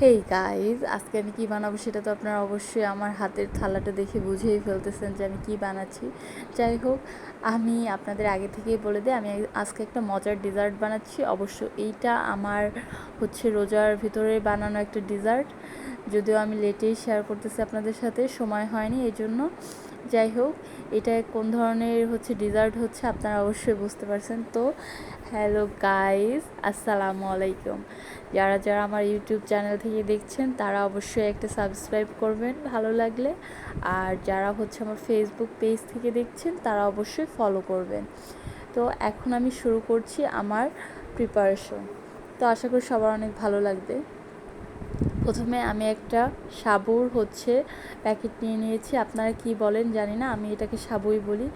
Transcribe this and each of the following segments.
Hey guys আজকে আমি কী বানাবো সেটা তো আপনারা অবশ্যই আমার হাতের থালাটা দেখে বুঝেই ফেলতেছেন যে আমি কী বানাচ্ছি। যাই হোক, আমি আপনাদের আগে থেকেই বলে দিই, আমি আজকে একটা মজার ডিজার্ট বানাচ্ছি। অবশ্য এইটা আমার হচ্ছে রোজার ভিতরে বানানো একটা ডেজার্ট যদিও আমি লেটেই শেয়ার করতেছি আপনাদের সাথে, সময় হয়নি এই জন্য যাই হোক, এটা কোন ধরনের হচ্ছে ডিজার্ট হচ্ছে আপনারা অবশ্যই বুঝতে পারছেন। তো হ্যালো গাইস আসসালামু আলাইকুম। যারা যারা আমার ইউটিউব চ্যানেল থেকে দেখছেন, তারা অবশ্যই একটা সাবস্ক্রাইব করবেন, ভালো লাগলে। আর যারা হচ্ছে আমার ফেসবুক পেজ থেকে দেখছেন, তারা অবশ্যই ফলো করবেন। তো, এখন আমি শুরু করছি আমার প্রিপারেশন তো, আশা করি সবার অনেক ভালো লাগবে। প্রথমে আমি একটা সাবুর হচ্ছে প্যাকেট নিয়ে নিয়েছি। আপনারা কি বলেন জানি না, আমি এটাকে সাবুই বলি।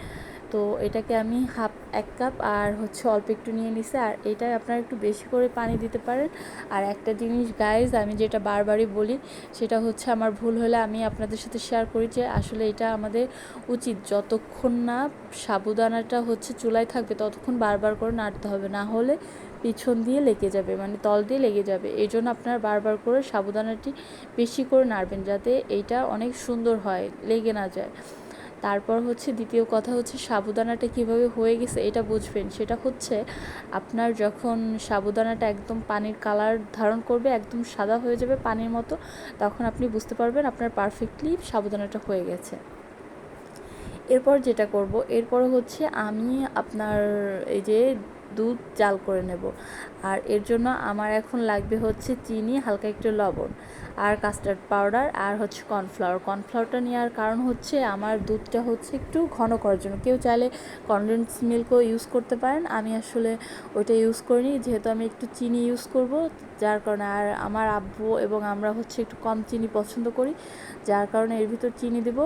তো এটাকে আমি হাফ এক কাপ আর হচ্ছে অল্প একটু নিয়ে নিছে। আর এটাই আপনারা একটু বেশি করে পানি দিতে পারেন। আর একটা জিনিস গাইজ আমি যেটা বারবারই বলি, সেটা হচ্ছে আমার ভুল হলে আমি আপনাদের সাথে শেয়ার করি যে আসলে এটা আমাদের উচিত। যতক্ষণ না সাবুদানাটা হচ্ছে চুলায় থাকবে, ততক্ষণ বারবার করে নাড়তে হবে। না হলে পিছন দিয়ে লেগে যাবে মানে তল দিয়ে লেগে যাবে। এই জন্য আপনার বারবার করে সাবুদানাটি বেশি করে নাড়বেন, যাতে এইটা অনেক সুন্দর হয়, লেগে না যায়। তারপর হচ্ছে দ্বিতীয় কথা হচ্ছে সাবুদানাটা কীভাবে হয়ে গেছে এটা বুঝবেন। সেটা হচ্ছে আপনার যখন সাবুদানাটা একদম পানির কালার ধারণ করবে, একদম সাদা হয়ে যাবে পানির মতো, তখন আপনি বুঝতে পারবেন আপনার পারফেক্টলি সাবুদানাটা হয়ে গেছে। এরপর যেটা করব, এরপর হচ্ছে আমি আপনার এই যে দুধ জাল করে নেব। আর এর জন্য আমার এখন লাগবে হচ্ছে চিনি, হালকা একটু লবণ আর কাস্টার্ড পাউডার আর হচ্ছে কর্নফ্লাওয়ার কর্নফ্লাওয়ারটা নেওয়ার কারণ হচ্ছে আমার দুধটা হচ্ছে একটু ঘন করার জন্য। কেউ চাইলে কনডেন্স মিল্কও ইউজ করতে পারেন। আমি আসলে ওইটা ইউজ করিনি, যেহেতু আমি একটু চিনি ইউজ করব, যার কারণে আর আমার আব্বু এবং আমরা হচ্ছে একটু কম চিনি পছন্দ করি, যার কারণে এর ভিতর চিনি দেব।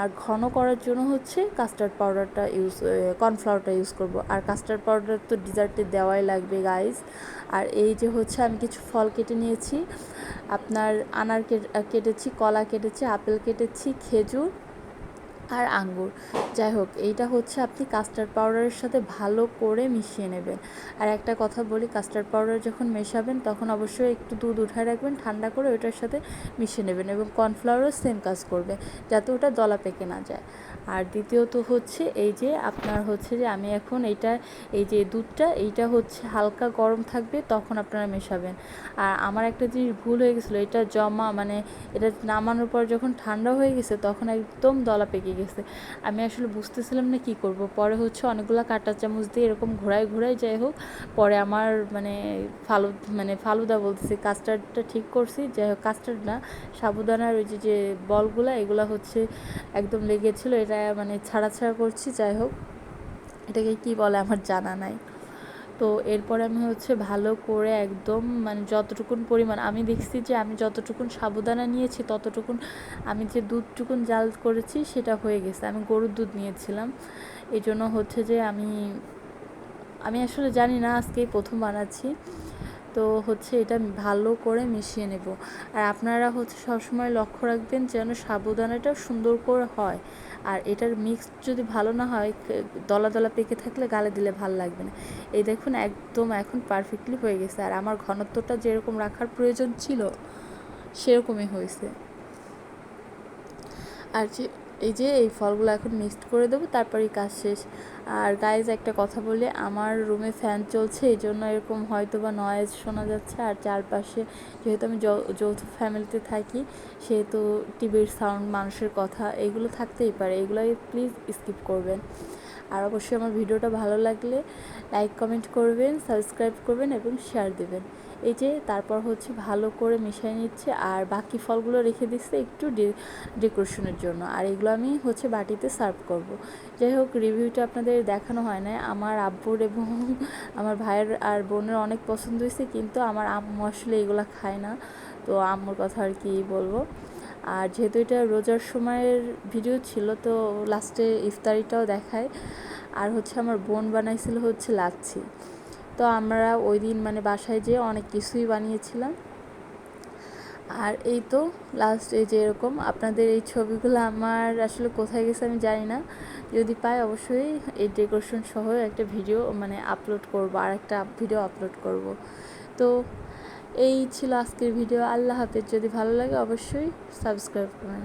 আর ঘন করার জন্য হচ্ছে কাস্টার্ড পাউডারটা ইউজ কর্নফ্লাওয়ারটা ইউজ করব। আর কাস্টার্ড পাউডার তো ডিজার্টে দেওয়াই লাগবে গাইস আর এই যে হচ্ছে আমি কিছু ফল কেটে নিয়েছি। আপনার আনার কেটেছি, কলা কেটেছি, আপেল কেটেছি, খেজুর আর আঙ্গুর। যাই হোক, এইটা হচ্ছে আপনি কাস্টার্ড পাউডারের সাথে ভালো করে মিশিয়ে নেবেন। আর একটা কথা বলি কাস্টার্ড পাউডার যখন মেশাবেন, তখন অবশ্যই একটু দুধ উঠায় রাখবেন, ঠান্ডা করে ওইটার সাথে মিশিয়ে নেবেন এবং কর্নফ্লাওয়ারও সেম কাজ করবে, যাতে ওটা দলা পেকে না যায়। আর দ্বিতীয়ত হচ্ছে এই যে আপনার হচ্ছে যে আমি এখন এইটা, এই যে দুধটা, এইটা হচ্ছে হালকা গরম থাকবে, তখন আপনারা মেশাবেন। আর আমার একটা জিনিস ভুল হয়ে গেছিল, এটা জমা মানে এটা নামানোর পর যখন ঠান্ডা হয়ে গেছে, তখন একদম দলা পেকে গেছে। আমি আসলে বুঝতেছিলাম না কি করব। পরে হচ্ছে অনেকগুলো কাঁটা চামচ দিয়ে এরকম ঘোরায় ঘোরায় যাই হোক, পরে আমার মানে ফালু মানে ফালুদা বলতেছি কাস্টার্ডটা ঠিক করছি, যাই হোক কাস্টার্ড না, সাবুদানার ওই যে যে বলগুলো, এগুলো হচ্ছে একদম লেগেছিলো, এটা মানে ছাড়া ছাড়া করছি, যাই হোক। এটাকে কি বলে আমার জানা নাই। তো এরপরে আমি হচ্ছে ভালো করে একদম মানে যতটুকুন পরিমাণ আমি দেখছি যে আমি যতটুকুন সাবুদানা নিয়েছি, ততটুকুন আমি যে দুধটুকুন জাল করেছি সেটা হয়ে গেছে। আমি গরুর দুধ নিয়েছিলাম। এই জন্য হচ্ছে যে আমি আমি আসলে জানি না আজকেই প্রথম বানাচ্ছি। তো হচ্ছে এটা ভালো করে মিশিয়ে নেব। আর আপনারা হচ্ছে সবসময় লক্ষ্য রাখবেন যেন সাবুদানাটা সুন্দর করে হয়। আর এটার মিক্স যদি ভালো না হয় দলা দলা পেকে থাকলে গালে দিলে ভালো লাগবে না। এই দেখুন একদম এখন পারফেক্টলি হয়ে গেছে। আর আমার ঘনত্বটা যেরকম রাখার প্রয়োজন ছিল, সেরকমই হয়েছে। আর যে এই যে এই ফলগুলো এখন মিক্সড করে দেবো তারপরেই কাজ শেষ। আর গাইজ একটা কথা বলে, আমার রুমে ফ্যান চলছে, এই জন্য এরকম হয়তো বা নয়েজ শোনা যাচ্ছে। আর চারপাশে যেহেতু আমি যৌথ ফ্যামিলিতে থাকি, সেহেতু টিভির সাউন্ড মানুষের কথা, এগুলো থাকতেই পারে। এগুলোই প্লিজ স্কিপ করবেন। আর অবশ্যই আমার ভিডিওটা ভালো লাগলে লাইক কমেন্ট করবেন সাবস্ক্রাইব করবেন এবং শেয়ার দেবেন। এই যে তারপর হচ্ছে ভালো করে মিশিয়ে নিচ্ছে আর বাকি ফলগুলো রেখে দিচ্ছে একটু ডেকোরেশনের জন্য। আর এগুলো আমি হচ্ছে বাটিতে সার্ভ করব। যাই হোক রিভিউটা আপনাদের দেখানো হয় না আমার আব্বুর এবং আমার ভাইয়ের আর বোনের অনেক পছন্দ হয়েছে, কিন্তু আমার আম্মু আসলে এগুলো খায় না। তো আম্মুর কথা আর কি বলব? আর যেহেতু এটা রোজার সময়ের ভিডিও ছিল, তো লাস্টে ইফতারিটাও দেখায়। আর হচ্ছে আমার বোন বানাইছিল হচ্ছে লাচ্ছি। তো আমরা ওই দিন মানে বাসায় যেয়ে অনেক কিছুই বানিয়েছিলাম। আর এই তো লাস্ট এই যে এরকম, আপনাদের এই ছবিগুলো আমার আসলে কোথায় গেছে আমি জানি না। যদি পাই অবশ্যই এই ডেকোরেশন সহ একটা ভিডিও মানে আপলোড করব আর একটা ভিডিও আপলোড করব। তো এই ছিল আজকের ভিডিও। আল্লাহ হাফেজ। যদি ভালো লাগে অবশ্যই সাবস্ক্রাইব করবেন।